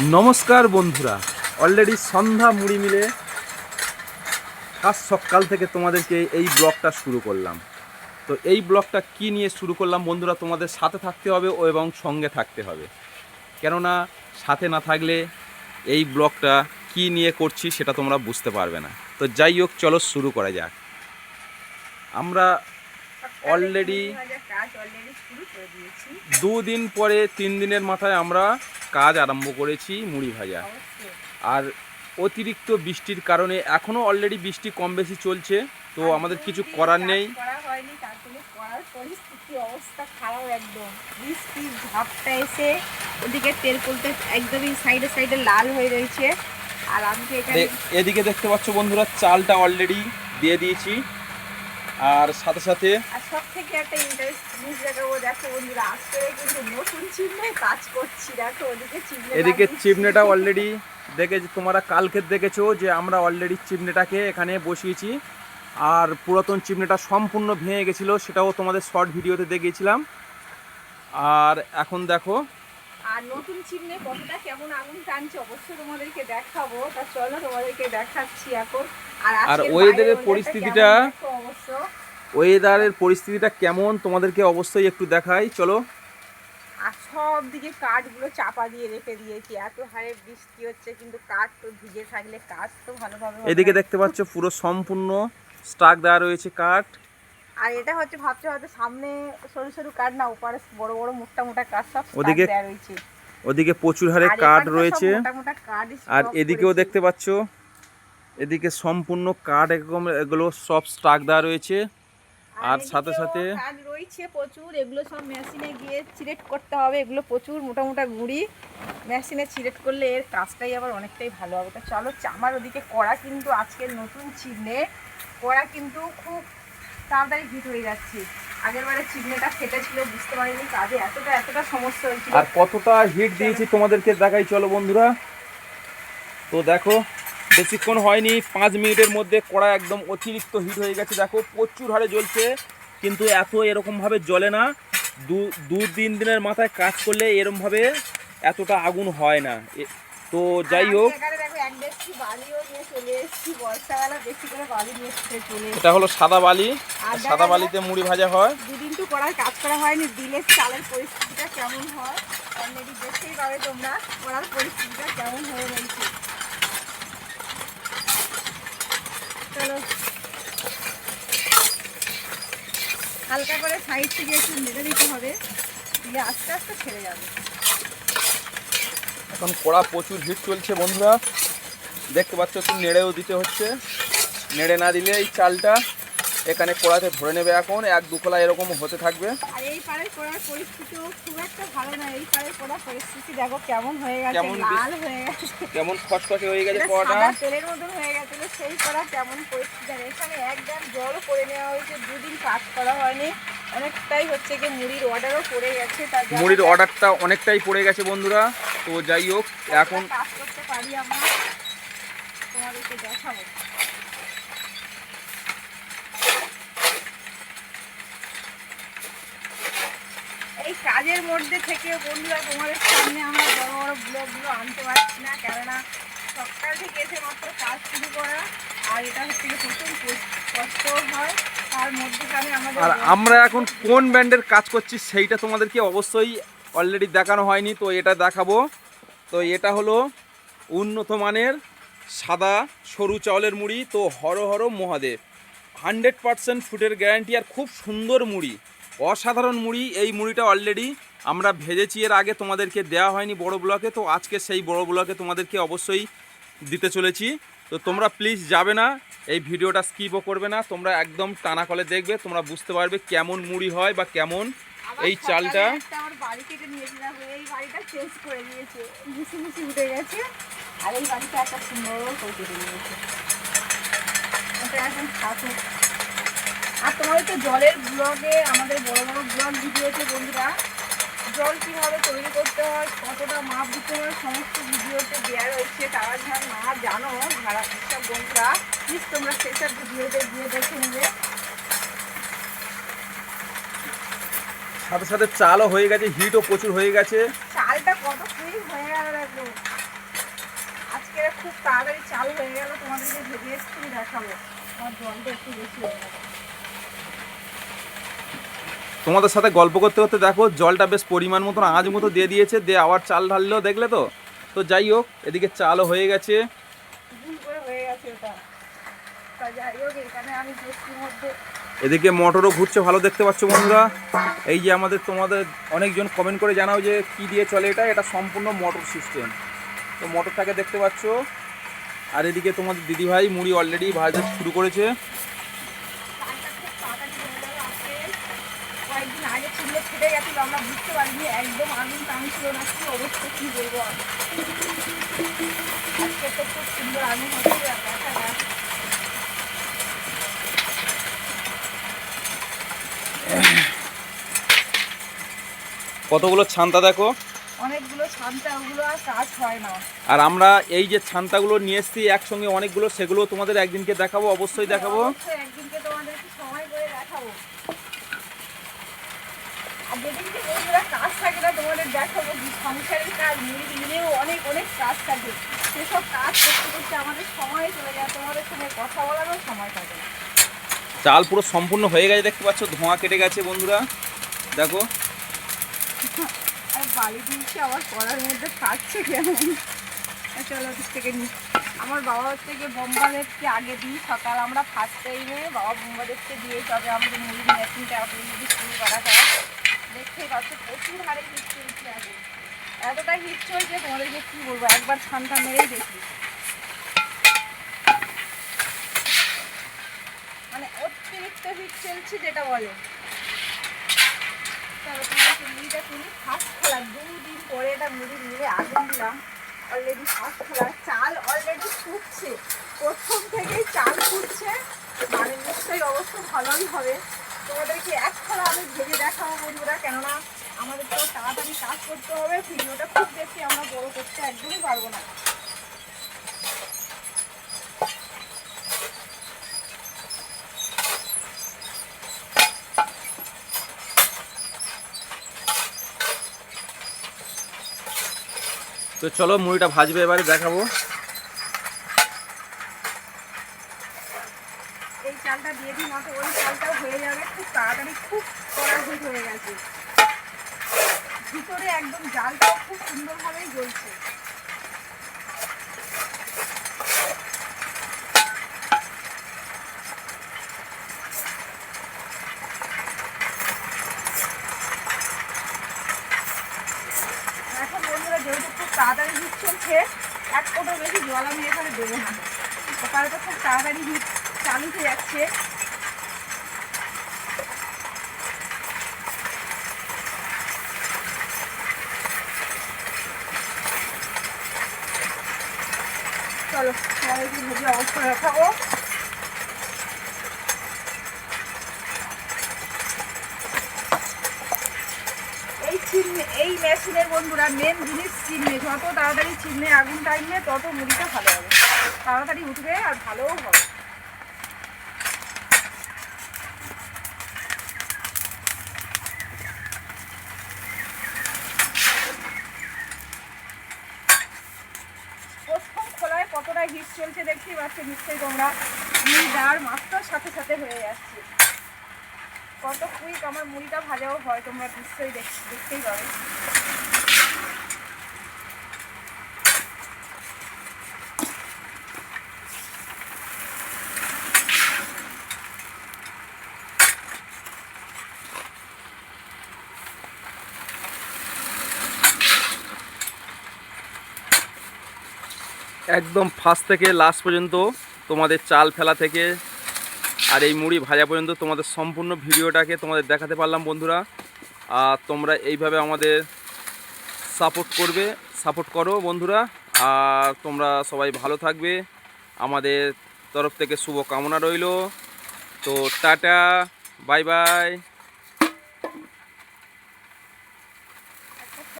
নমস্কার বন্ধুরা। অলরেডি সন্ধ্যা মুড়ি মিলে আজ সকাল থেকে তোমাদেরকে এই ব্লগটা শুরু করলাম। তো এই ব্লগটা কি নিয়ে শুরু করলাম বন্ধুরা তোমাদের সাথে থাকতে হবে ও এবং সঙ্গে থাকতে হবে। কেননা সাথে না থাকলে এই ব্লগটা কি নিয়ে করছি সেটা তোমরা বুঝতে পারবে না। তো যাই হোক চলো শুরু করা যাক। আমরা অলরেডি দুদিন পরে তিন দিনের মাথায় আমরা কাজ আরম্ভ করেছি মুড়ি ভাজা। আর অতিরিক্ত বৃষ্টির কারণে এখনও অলরেডি বৃষ্টি কম বেশি চলছে তো আমাদের কিছু করার নেই। অবস্থা খারাপ একদম। বৃষ্টির ঝাপটা এসে ওদিকে তেল কুলতে একদমই সাইডে সাইডে লাল হয়ে রয়েছে। আর আমি এদিকে দেখতে পাচ্ছ বন্ধুরা চালটা অলরেডি দিয়ে দিয়েছি। আর সাথে সাথে আর সব থেকে একটা ইন্টারেস্ট জিনিস দেখাবো দেখো বন্ধুরা আজকে কিন্তু নতুন চিহ্নে কাজ করছি। দেখো ওদিকে চিহ্নে এদিকে চিমনেটা অলরেডি দেখে তোমরা কালকে দেখেছ যে আমরা অলরেডি চিমনেটাকে এখানে বসিয়েছি। আর পুরাতন চিমনেটা সম্পূর্ণ ভেঙে গেছিল সেটাও তোমাদের শর্ট ভিডিওতে দেখিয়েছিলাম। আর এখন দেখো আর নতুন চিহ্নে কতটা কেমন আগুন টানছে অবশ্যই তোমাদেরকে দেখাবো তা চলো তোমাদেরকে দেখাচ্ছি এখন। আর আর ওয়েদারের পরিস্থিতিটা অবশ্য। ওয়েদারের পরিস্থিতিটা কেমন তোমাদেরকে অবশ্যই একটু দেখাই চলো। আর সব দিকে কাঠগুলো চাপা দিয়ে রেখে দিয়েছি এত হারে বৃষ্টি হচ্ছে কিন্তু কাঠ তো ভিজে থাকলে কাজ তো ভালোভাবে এদিকে দেখতে পাচ্ছ পুরো সম্পূর্ণ স্টাক দেওয়া রয়েছে কাঠ। আর এটা হচ্ছে ভাবছে হয়তো সামনে সরু সরু কাঠ না ওপারে বড় বড় মোটা মোটা কাঠ সব ওদিকে রয়েছে। ওদিকে প্রচুর হারে কাঠ রয়েছে। আর এদিকেও দেখতে পাচ্ছ এদিকে সম্পূর্ণ কাঠ একদম এগুলো সব স্টাক দেওয়া রয়েছে। আর সাথে সাথে রয়েছে প্রচুর এগুলো সব মেশিনে গিয়ে চিলেট করতে হবে। এগুলো প্রচুর মোটা মোটা গুঁড়ি। মেশিনে চিলেট করলে এর কাজটাই আবার অনেকটাই ভালো হবে। তো চলো আমার ওদিকে কড়া কিন্তু আজকের নতুন চিহ্নে কড়া কিন্তু খুব তাড়াতাড়ি হিট হয়ে যাচ্ছে। আগের বারে চিহ্নেটা ফেটেছিল বুঝতে পারিনি কাজে এতটা এতটা সমস্যা হয়েছিল। আর কতটা হিট দিয়েছি তোমাদেরকে দেখাই, চলো বন্ধুরা। তো দেখো, বেশিক্ষণ হয়নি, পাঁচ মিনিটের মধ্যে কড়া একদম অতিরিক্ত হিট হয়ে গেছে। দেখো, প্রচুর হারে জ্বলছে, কিন্তু এত এরকমভাবে জ্বলে না। দু দু তিন দিনের মাথায় কাজ করলে এরমভাবে এতটা আগুন হয় না। তো যাই হোক এটা হলো সাদা বালি। সাদা বালিতে মুড়ি ভাজা হয়। দুদিন তো করার কাজ করা হয়নি দিলের চালের পরিস্থিতিটা কেমন হয় অলরেডি দেখতেই পাবে তোমরা করার পরিস্থিতিটা কেমন হয়ে রয়েছে। চলো। হালকা করে সাইড থেকে একটু নেড়ে দিতে হবে দিয়ে আস্তে আস্তে ছেড়ে যাবে। এখন কড়া প্রচুর ভিড় চলছে বন্ধুরা। দেখতে পাচ্ছ একটু নেড়েও দিতে হচ্ছে। নেড়ে না দিলে এই চালটা এখানে কড়াতে ধরে নেবে এখন এক দুখোলা এরকম হতে থাকবে। আর এই পাড়ের করার পরিস্থিতিও খুব একটা ভালো না এই পাড়ের করার পরিস্থিতি দেখো কেমন হয়ে গেছে লাল হয়ে গেছে। কেমন খসখসে হয়ে গেছে কড়াটা। তেলের মতন হয়ে গেছিল সেই করা কেমন পরিস্থিতি এখানে এক গ্রাম জলও করে নেওয়া হয়েছে দুদিন কাজ করা হয়নি। অনেকটাই হচ্ছে কি মুড়ির অর্ডারও পড়ে গেছে মুড়ির অর্ডারটা অনেকটাই পড়ে গেছে বন্ধুরা তো যাই হোক এখন কাজ করতে পারি আমরা? তোমাদেরকে দেখাবো। কাজের মধ্যে থেকে বন্ধুরা তোমাদের সামনে আমরা বড় বড় ব্লগগুলো আনতে পারছি না কেননা সকাল থেকে এসে মাত্র কাজ শুরু করা আর এটা হচ্ছে প্রচুর কষ্ট- হয় তার মধ্যেখানে আমাদের আর আমরা এখন কোন ব্র্যান্ডের কাজ করছি সেইটা তোমাদেরকে অবশ্যই অলরেডি দেখানো হয়নি তো এটা দেখাবো। তো এটা হলো উন্নত মানের সাদা সরু চাউলের মুড়ি তো হর হর মহাদেব। হান্ড্রেড পারসেন্ট ফুটের গ্যারান্টি আর খুব সুন্দর মুড়ি। অসাধারণ মুড়ি এই মুড়িটা অলরেডি আমরা ভেজেছি এর আগে তোমাদেরকে দেওয়া হয়নি বড় ব্লকে তো আজকে সেই বড় ব্লকে তোমাদেরকে অবশ্যই দিতে চলেছি। তো তোমরা প্লিজ যাবে না এই ভিডিওটা স্কিপও করবে না তোমরা একদম টানা কলে দেখবে তোমরা বুঝতে পারবে কেমন মুড়ি হয় বা কেমন এই চালটা। আর এই বাড়িটা একটা সুন্দর করে কেটে নিয়েছে। আর তোমাদের তো জলের ব্লগে আমাদের বড় বড় ব্লগ ভিডিওতে বন্ধুরা জল কীভাবে তৈরি করতে হয় কতটা মাপ দিতে হয় সমস্ত ভিডিওতে দেওয়া রয়েছে। তারা যারা না জানো যারা সব বন্ধুরা প্লিজ তোমরা সেসব ভিডিওতে গিয়ে দেখে নেবে। সাথে সাথে চালও হয়ে গেছে হিটও প্রচুর হয়ে গেছে। চালটা কত ক্রিম হয়ে গেল আজকে খুব তাড়াতাড়ি চাল হয়ে গেল তোমাদেরকে ভেজে একটু দেখাবো। আমার জলটা একটু বেশি হয়ে গেল তোমাদের সাথে গল্প করতে করতে দেখো জলটা বেশ পরিমাণ মতন আঁচ মতো দিয়ে দিয়েছে দিয়ে আবার চাল ঢাললেও দেখলে তো? তো যাই হোক এদিকে চালও হয়ে গেছে। এদিকে মোটরও ঘুরছে ভালো দেখতে পাচ্ছ বন্ধুরা। এই যে আমাদের তোমাদের অনেকজন কমেন্ট করে জানাও যে কি দিয়ে চলে এটা। এটা সম্পূর্ণ মোটর সিস্টেম তো মোটরটাকে দেখতে পাচ্ছ। আর এদিকে তোমাদের দিদিভাই মুড়ি অলরেডি ভাজতে শুরু করেছে। ফেটে গেছিল আমরা বুঝতে পারিনি একদম আগুন না কি অবস্থা কি বলব আজকে তো খুব সুন্দর আগুন হচ্ছে দেখা যাক। কতগুলো ছান্তা দেখো? অনেকগুলো ছানটা ওগুলো আর কাজ হয় না। আর আমরা এই যে ছান্তাগুলো নিয়ে এসেছি একসঙ্গে অনেকগুলো সেগুলো তোমাদের একদিনকে দেখাবো অবশ্যই দেখাবো। অবশ্যই একদিনকে তোমাদেরকে সময় করে দেখাবো আর যেদিনকে বন্ধুরা কাজ থাকে না তোমাদের দেখাবো যে সংসারের কাজ মিল মিলেও অনেক অনেক কাজ থাকে। সেসব কাজ করতে করতে আমাদের সময় চলে যায় তোমাদের সঙ্গে কথা বলারও সময় থাকে না। চাল পুরো সম্পূর্ণ হয়ে গেছে দেখতে পাচ্ছ? ধোঁয়া কেটে গেছে বন্ধুরা। দেখো। আর বালি দিয়েছে আবার কড়ার মধ্যে থাকছে কেমন? চলো ওদিক থেকে নি আমার বাবা হচ্ছে গিয়ে বোম্বাদেরকে আগে দিই সকাল আমরা ফার্স্ট টাইমে বাবা বোম্বাদেরকে দিয়ে তবে আমাদের মুরগি মেশিনটা আপনি যদি শুরু করা হয় প্রচুর হারে হিট চলছে এতটা হিট চলছে তোমাদেরকে কী বলব, একবার ঠান্ডা মেরেই দেখি। মানে অতিরিক্ত হিট চলছে যেটা বলে। তোমাকে মুড়িটা তুলি ফার্স্ট খোলা দুদিন পরে এটা মুড়ি নিয়ে আগুন অলরেডি ফার্স্ট খোলা চাল অলরেডি ফুটছে। প্রথম থেকেই চাল ফুটছে। মানে নিশ্চয়ই অবশ্য ভালোই হবে। তোমাদেরকে এক আমি ভেজে দেখাবো বন্ধুরা, কেননা আমাদের তো তাড়াতাড়ি কাজ করতে হবে, ভিডিওটা খুব বেশি আমরা বড় করতে একদমই পারব না। তো চলো মুড়িটা ভাজবে, এবারে দেখাবো। এই চালটা দিয়ে দিই, মাত্র ওই চালটাও হয়ে যাবে। খুব তাড়াতাড়ি, খুব কড়া হয়ে গেছে। ভিতরে একদম জালটাও খুব সুন্দরভাবেই জ্বলছে। যেহেতু খুব তাড়াতাড়ি হিট চলছে, এক কোটো বেশি জল আমি এখানে দেবো না। ওখানে তো খুব তাড়াতাড়ি হিট চালু হয়ে যাচ্ছে। চলো তোমাদেরকে ভেজে অবশ্যই দেখাবো। এই চিমনি, এই মেশিনের বন্ধুরা মেন জিনিস চিমনি। যত তাড়াতাড়ি চিমনি আগুন টাইমে, তত মুড়িটা ভালো হবে। তাড়াতাড়ি উঠবে আর ভালোও হবে প্রথম খোলায় কতটা চলছে দেখতেই পাচ্ছ, নিশ্চয়ই তোমরা মুড়ি দেওয়ার মাত্র সাথে সাথে হয়ে যাচ্ছে। কত কুইক আমার মুড়িটা ভাজাও হয়, তোমরা নিশ্চয়ই দেখ- দেখতেই পাবে। একদম ফার্স্ট থেকে লাস্ট পর্যন্ত তোমাদের চাল ফেলা থেকে আর এই মুড়ি ভাজা পর্যন্ত তোমাদের সম্পূর্ণ ভিডিওটাকে তোমাদের দেখাতে পারলাম বন্ধুরা। আর তোমরা এইভাবে আমাদের সাপোর্ট করবে সাপোর্ট করো বন্ধুরা। আর তোমরা সবাই ভালো থাকবে। আমাদের তরফ থেকে শুভ কামনা রইল। তো টাটা বাই বাই